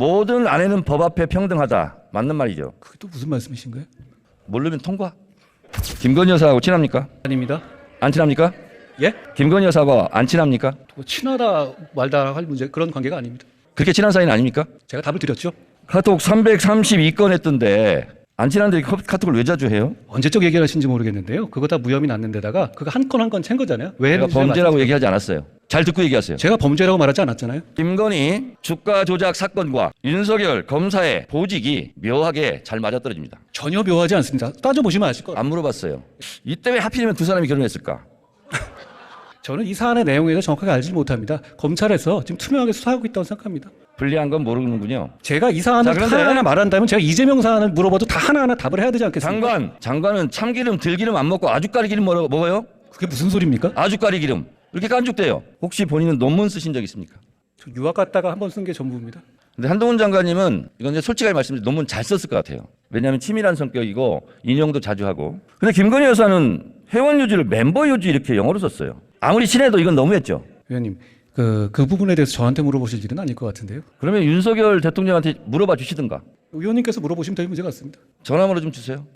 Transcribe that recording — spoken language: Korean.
모든 아내는 법 앞에 평등하다. 맞는 말이죠. 그게 또 무슨 말씀이신 가요? 모르면 통과. 김건희 여사하고 친합니까? 아닙니다. 안 친합니까? 예? 김건희 여사하고 안 친합니까? 뭐 친하다 말다 할 문제 그런 관계가 아닙니다. 그렇게 친한 사이는 아닙니까? 제가 답을 드렸죠. 카톡 332건 했던데 안 친한데 카- 카톡을 왜 자주 해요? 언제적 얘기를 하신지 모르겠는데요. 그거 다 무혐의 났는 데다가 그거 한 건 한건챈 거잖아요. 왜 범죄라고 말씀- 얘기하지 않았어요. 잘 듣고 얘기하세요. 제가 범죄라고 말하지 않았잖아요. 김건희 주가 조작 사건과 윤석열 검사의 보직이 묘하게 잘 맞아떨어집니다. 전혀 묘하지 않습니다. 따져보시면 아실 거예요. 안 물어봤어요. 이때 왜 하필이면 두 사람이 결혼했을까? 저는 이 사안의 내용에 대해서 정확하게 알지 못합니다. 검찰에서 지금 투명하게 수사하고 있다고 생각합니다. 불리한 건 모르는군요. 제가 이 사안을 자, 그런데- 하나하나 말한다면 제가 이재명 사안을 물어봐도 다 하나하나 답을 해야 되지 않겠습니까? 장관, 장관은 참기름, 들기름 안 먹고 아주까리 기름 먹어- 먹어요? 그게 무슨 소리입니까? 아주까리 기름. 이렇게 깐죽대요. 혹시 본인은 논문 쓰신 적 있습니까? 저 유학 갔다가 한 번 쓴 게 전부입니다. 근데 한동훈 장관님은 이건 이제 솔직하게 말씀드리면 논문 잘 썼을 것 같아요. 왜냐하면 치밀한 성격이고 인용도 자주 하고. 근데 김건희 여사는 회원 유지를 멤버 유지 이렇게 영어로 썼어요. 아무리 친해도 이건 너무했죠. 위원님, 그, 그 부분에 대해서 저한테 물어보실 일은 아닐 것 같은데요. 그러면 윤석열 대통령한테 물어봐 주시든가. 위원님께서 물어보시면 될 문제 같습니다. 전화번호 좀 주세요.